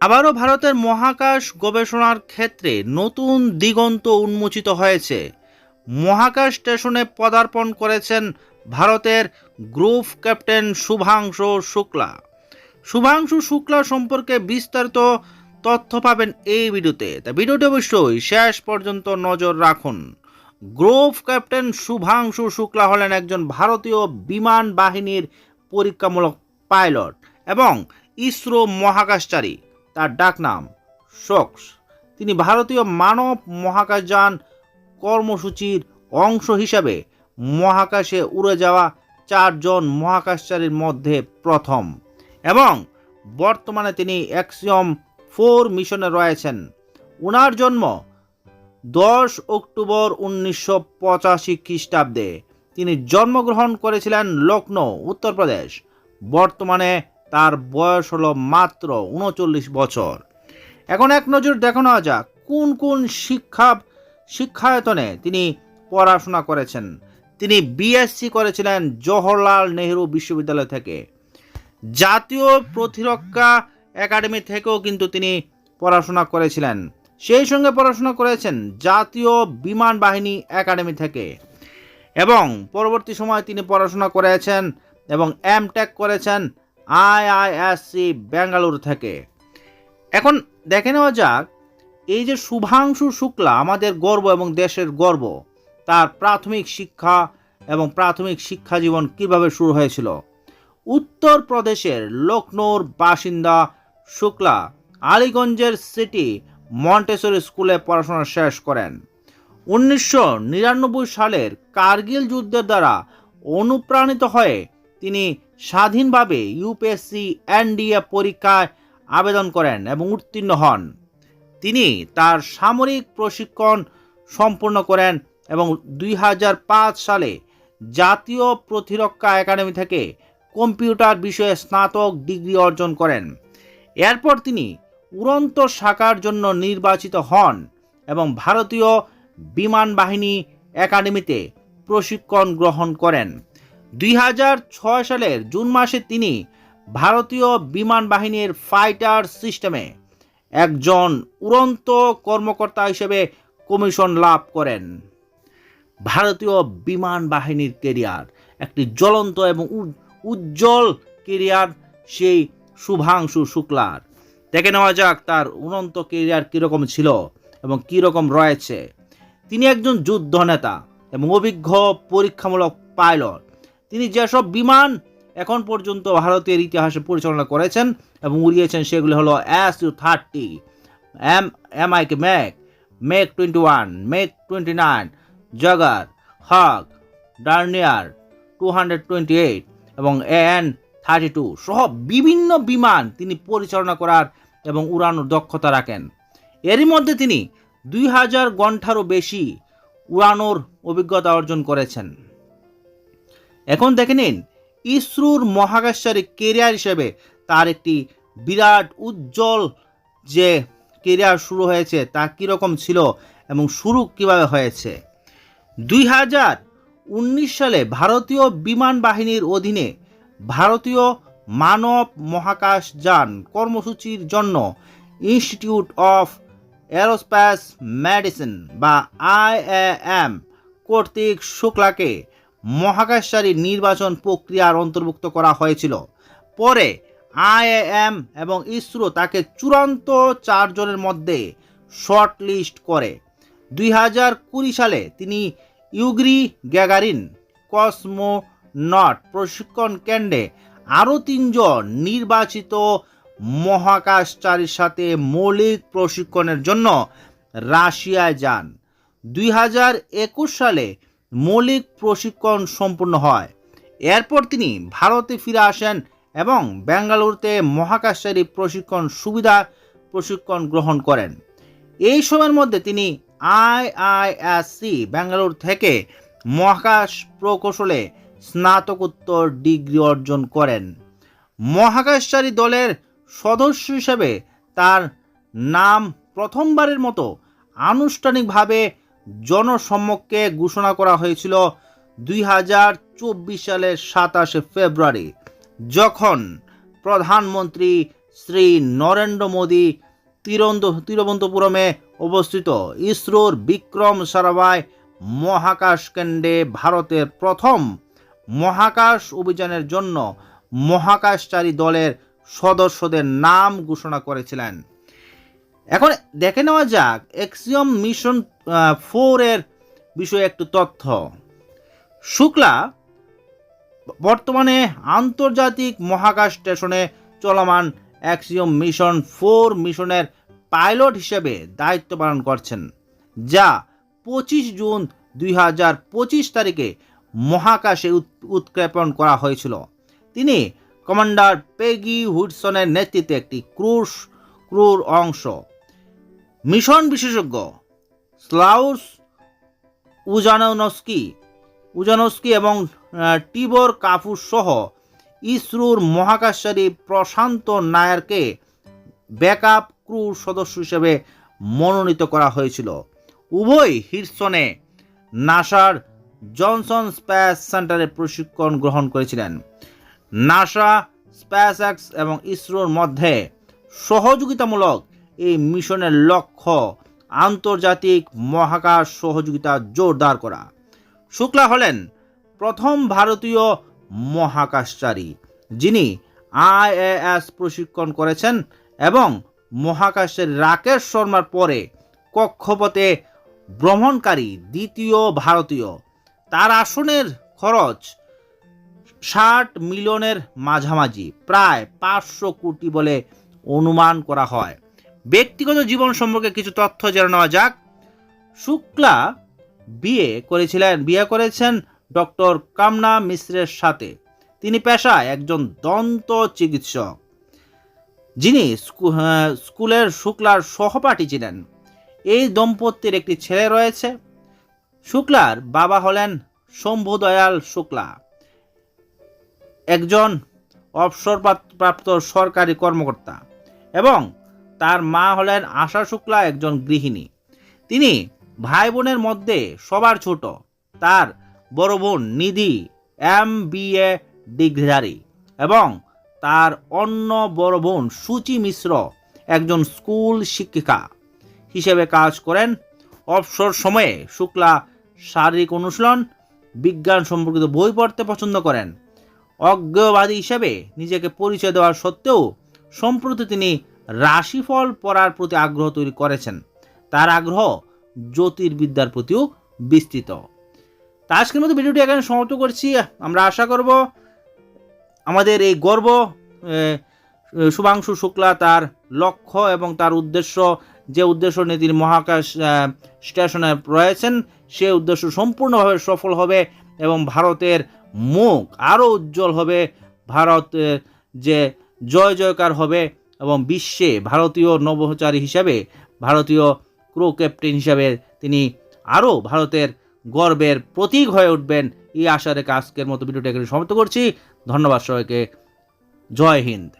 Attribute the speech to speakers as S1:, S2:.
S1: আবারও ভারতের মহাকাশ গবেষণার ক্ষেত্রে নতুন দিগন্ত উন্মোচিত হয়েছে। মহাকাশ স্টেশনে পদার্পণ করেছেন ভারতের গ্রুপ ক্যাপ্টেন শুভাংশু শুক্লা। শুভাংশু শুক্লা সম্পর্কে বিস্তারিত তথ্য পাবেন এই ভিডিওতে। তা ভিডিওটি অবশ্যই শেষ পর্যন্ত নজর রাখুন। গ্রুপ ক্যাপ্টেন শুভাংশু শুক্লা হলেন একজন ভারতীয় বিমান বাহিনীর পরীক্ষামূলক পাইলট এবং ইসরো মহাকাশচারী। তার ডাকনাম সোক্স তিনি ভারতীয় মানব মহাকাশযান কর্মসূচির অংশ হিসাবে মহাকাশে উড়ে যাওয়া চারজন মহাকাশচারীর মধ্যে প্রথম এবং বর্তমানে তিনি অ্যাক্সিয়ম ফোর মিশনে রয়েছেন। ওনার জন্ম দশ অক্টোবর উনিশশো পঁচাশি খ্রিস্টাব্দে। তিনি জন্মগ্রহণ করেছিলেন লখনৌ উত্তরপ্রদেশ। বর্তমানে তার বয়স হলো মাত্র উনচল্লিশ বছর। এখন এক নজর দেখানো যাক, কোন কোন শিক্ষা শিক্ষায়তনে তিনি পড়াশোনা করেছেন। তিনি বিএসসি করেছিলেন জওহরলাল নেহরু বিশ্ববিদ্যালয় থেকে। জাতীয় প্রতিরক্ষা একাডেমি থেকেও কিন্তু তিনি পড়াশোনা করেছিলেন। সেই সঙ্গে পড়াশোনা করেছেন জাতীয় বিমান বাহিনী একাডেমি থেকে। এবং পরবর্তী সময় তিনি পড়াশোনা করেছেন এবং এম টেক করেছেন আইআইএসসি বেঙ্গালুর থেকে। এখন দেখে নেওয়া যাক, এই যে শুভাংশু শুক্লা আমাদের গর্ব এবং দেশের গর্ব, তার প্রাথমিক শিক্ষা এবং প্রাথমিক শিক্ষা জীবন কীভাবে শুরু হয়েছিল? উত্তরপ্রদেশের লখনৌর বাসিন্দা শুক্লা আলিগঞ্জের সিটি মন্টেসরি স্কুলে পড়াশোনা শেষ করেন। উনিশশো নিরানব্বই সালের কার্গিল যুদ্ধের দ্বারা অনুপ্রাণিত হয়ে তিনি স্বাধীনভাবে ইউপিএসসি এনডিএ পরীক্ষায় আবেদন করেন এবং উত্তীর্ণ হন। তিনি তার সামরিক প্রশিক্ষণ সম্পূর্ণ করেন এবং দুই হাজার পাঁচ সালে জাতীয় প্রতিরক্ষা একাডেমি থেকে কম্পিউটার বিষয়ে স্নাতক ডিগ্রি অর্জন করেন। এরপর তিনি উড়ন্ত শাখার জন্য নির্বাচিত হন এবং ভারতীয় বিমান বাহিনী একাডেমিতে প্রশিক্ষণ গ্রহণ করেন। দুই হাজার ছয় সালের জুন মাসে তিনি ভারতীয় বিমান বাহিনীর ফাইটার সিস্টেমে একজন উড়ন্ত কর্মকর্তা হিসেবে কমিশন লাভ করেন। ভারতীয় বিমান বাহিনীর কেরিয়ার, একটি জ্বলন্ত এবং উজ্জ্বল কেরিয়ার, সেই শুভাংশু শুক্লার। দেখে নেওয়া যাক তার উড়ন্ত কেরিয়ার কীরকম ছিল এবং কীরকম রয়েছে। তিনি একজন যুদ্ধ নেতা এবং অভিজ্ঞ পরীক্ষামূলক পাইলট। তিনি যেসব বিমান এখন পর্যন্ত ভারতের ইতিহাসে পরিচালনা করেছেন এবং উড়িয়েছেন, সেগুলি হলো S U thirty M M I K mac MiG twenty one MiG twenty nine Jaguar Hawk Dornier two hundred twenty eight এবং এন থার্টি টু সহ বিভিন্ন বিমান তিনি পরিচালনা করার এবং উড়ানোর দক্ষতা রাখেন। এরই মধ্যে তিনি দুই হাজার ঘন্টারও বেশি উড়ানোর অভিজ্ঞতা অর্জন করেছেন। এখন দেখে নিন, ইসরোর মহাকাশচারী কেরিয়ার হিসেবে তার একটি বিরাট উজ্জ্বল যে কেরিয়ার শুরু হয়েছে তা কীরকম ছিল এবং শুরু কীভাবে হয়েছে? দুই হাজার উনিশ সালে ভারতীয় বিমান বাহিনীর অধীনে ভারতীয় মানব মহাকাশ যান কর্মসূচির জন্য ইনস্টিটিউট অফ এরোস্পেস মেডিসিন বা আইএএম কর্তৃক শুক্লাকে মহাকাশচারী নির্বাচন প্রক্রিয়ার অন্তর্ভুক্ত করা হয়েছিল। পরে আইএএম এবং ইসরো তাকে চূড়ান্ত চারজনের মধ্যে শর্ট লিস্ট করে। দুই হাজার কুড়ি সালে তিনি ইউগ্রি গ্যাগারিন কসমোনট প্রশিক্ষণ কেন্দ্রে আরও তিনজন নির্বাচিত মহাকাশচারীর সাথে মৌলিক প্রশিক্ষণের জন্য রাশিয়ায় যান। দুই হাজার একুশ সালে মৌলিক প্রশিক্ষণ সম্পূর্ণ হয়। এরপর তিনি ভারতে ফিরে আসেন এবং বেঙ্গালুরুতে মহাকাশচারী প্রশিক্ষণ সুবিধা প্রশিক্ষণ গ্রহণ করেন। এই সময়ের মধ্যে তিনি আইআইএসসি বেঙ্গালুরু থেকে মহাকাশ প্রকৌশলে স্নাতকোত্তর ডিগ্রি অর্জন করেন। মহাকাশচারী দলের সদস্য হিসেবে তার নাম প্রথমবারের মতো আনুষ্ঠানিকভাবে জনসম্মুখে ঘোষণা করা হয়েছিল দুই হাজার চব্বিশ সালের সাতাশে ফেব্রুয়ারি, যখন প্রধানমন্ত্রী শ্রী নরেন্দ্র মোদী তিরন্ত তিরুবন্তপুরমে অবস্থিত ইসরোর বিক্রম সারাভাই মহাকাশ কেন্দ্রে ভারতের প্রথম মহাকাশ অভিযানের জন্য মহাকাশচারী দলের সদস্যদের নাম ঘোষণা করেছিলেন। এখন দেখে নেওয়া যাক এক্সিয়ম মিশন ফোর এর বিষয়ে একটু তথ্য। শুক্লা বর্তমানে আন্তর্জাতিক মহাকাশ স্টেশনে চলমান অ্যাক্সিয়ম মিশন ফোর মিশনের পাইলট হিসেবে দায়িত্ব পালন করছেন, যা পঁচিশ জুন দুই হাজার পঁচিশ তারিখে মহাকাশে উৎ- উৎক্ষেপণ করা হয়েছিল। তিনি কমান্ডার পেগি হুডসনের নেতৃত্বে একটি ক্রুশ, ক্রুর অংশ মিশন বিশেষজ্ঞ স্লাউস উজানস্কি উজানস্কি এবং টিবর কাপুর সহ ইসরোর মহাকাশচারী প্রশান্ত নায়ারকে ব্যাকআপ ক্রু সদস্য হিসেবে মনোনীত করা হয়েছিল। উভয় হিরসনে নাসার জনসন স্পেস সেন্টারে প্রশিক্ষণ গ্রহণ করেছিলেন। নাসা, স্পেস এবং ইসরোর মধ্যে সহযোগিতামূলক এই মিশনের লক্ষ্য আন্তর্জাতিক মহাকাশ সহযোগিতা জোরদার করা। শুক্লা হলেন প্রথম ভারতীয় মহাকাশচারী, যিনি আইএএস প্রশিক্ষণ করেছেন এবং মহাকাশের রাকেশ শর্মার পরে কক্ষপথে ভ্রমণকারী দ্বিতীয় ভারতীয়। তার আসনের খরচ ষাট মিলিয়নের মাঝামাঝি, প্রায় পাঁচশো কোটি বলে অনুমান করা হয়। ব্যক্তিগত জীবন সম্পর্কে কিছু তথ্য জেনে নেওয়া যাক। শুক্লা বিয়ে করেছিলেন, বিয়ে করেছেন ডক্টর কামনা মিশ্রের সাথে। তিনি পেশায় একজন দন্ত চিকিৎসক, যিনি স্কু- স্কুলের শুক্লার সহপাঠী ছিলেন। এই দম্পতির একটি ছেলে রয়েছে। শুক্লার বাবা হলেন শম্ভুদয়াল শুক্লা, একজন অবসরপ্রাপ্ত সরকারি কর্মকর্তা এবং তার মা হলেন আশা শুক্লা একজন গৃহিণী। তিনি ভাই বোনের মধ্যে সবার ছোট। তার বড় বোন নিধি, এম বি এ ডিগ্রিধারী এবং তার অন্য বড় বোন সুচি মিশ্র একজন স্কুল শিক্ষিকা হিসেবে কাজ করেন। অবসর সময়ে শুক্লা শারীরিক অনুশীলন, বিজ্ঞান সম্পর্কিত বই পড়তে পছন্দ করেন। অজ্ঞবাদী হিসেবে নিজেকে পরিচয় দেওয়ার সত্ত্বেও সম্প্রতি তিনি রাশিফল পড়ার প্রতি আগ্রহ তৈরি করেছেন। তার আগ্রহ জ্যোতির্বিদ্যার প্রতিও বিস্তৃত। তা আজকের মতো ভিডিওটি এখানে সমাপ্ত করছি। আমরা আশা করব আমাদের এই গর্ব শুভাংশু শুক্লা তার লক্ষ্য এবং তার উদ্দেশ্য, যে উদ্দেশ্য নিয়ে তিনি মহাকাশ স্টেশনে রয়েছেন, সে উদ্দেশ্য সম্পূর্ণভাবে সফল হবে এবং ভারতের মুখ আরও উজ্জ্বল হবে। ভারতের যে জয় জয়কার হবে এবং বিশ্বে ভারতীয় নভোচারী হিসাবে, ভারতীয় ক্রো ক্যাপ্টেন হিসাবে তিনি আরও ভারতের গর্বের প্রতীক হয়ে উঠবেন। এই আশা রেখে আজকের মতো ভিডিওটা এখানে সমাপ্ত করছি। ধন্যবাদ সবাইকে। জয় হিন্দ।